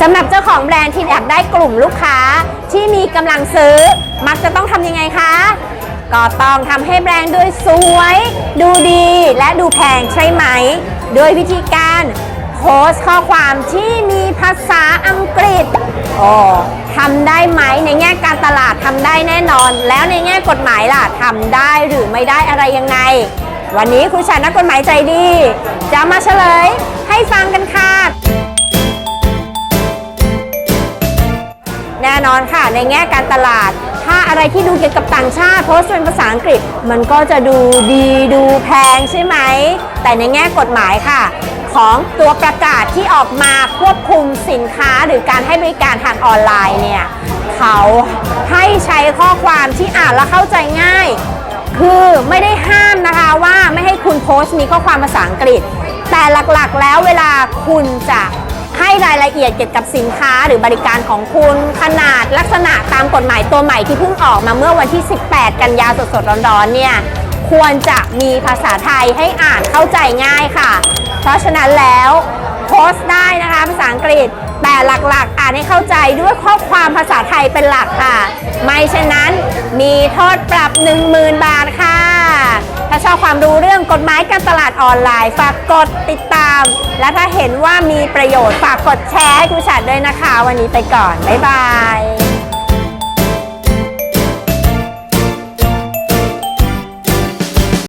สำหรับเจ้าของแบรนด์ที่อยากได้กลุ่มลูกค้าที่มีกำลังซื้อ มักจะต้องทำยังไงคะ ก็ต้องทำให้แบรนด์ดูสวย ดูดีและดูแพงใช่ไหมด้วยวิธีการโพสข้อความที่มีภาษาอังกฤษโอ้ทำได้ไหมในแง่การตลาดทำได้แน่นอน แล้วในแง่กฎหมายล่ะทำได้หรือไม่ได้อะไรยังไง วันนี้ครูชานักกฎหมายใจดี จะมาเฉลย น่นอนค่ะ ในแง่การตลาด ถ้าอะไรที่ดูเกี่ยวกับต่างชาติโพสต์เป็นภาษาอังกฤษ มันก็จะดูดีดูแพงใช่ไหม แต่ในแง่กฎหมายค่ะ ของตัวประกาศที่ออกมาควบคุมสินค้าหรือการให้บริการทางออนไลน์เนี่ยเขาให้ใช้ข้อความที่อ่านและเข้าใจง่าย คือไม่ได้ห้ามนะคะว่าไม่ให้คุณโพสต์มีข้อความภาษาอังกฤษ แต่หลักๆแล้วเวลาคุณจะ ให้รายละเอียดเกี่ยวกับสินค้าหรือบริการของคุณขนาดลักษณะตามกฎหมายตัวใหม่ที่เพิ่งออกมาเมื่อวันที่ 18 กันยาสดๆร้อนๆเนี่ยควรจะมีภาษาไทยให้อ่านเข้าใจง่ายค่ะ เพราะฉะนั้นแล้วโพสต์ได้นะคะภาษาอังกฤษแต่หลักๆ อ่านให้เข้าใจด้วยข้อความภาษาไทยเป็นหลักค่ะ ไม่เช่นนั้นมีโทษปรับ 10,000 บาทค่ะ ถ้าชอบความรู้เรื่องกฎหมายการตลาดออนไลน์ ฝากกดติดตาม และถ้าเห็นว่ามีประโยชน์ฝากกดแชร์ให้คุณชัดด้วยนะคะ วันนี้ไปก่อน บ๊ายบาย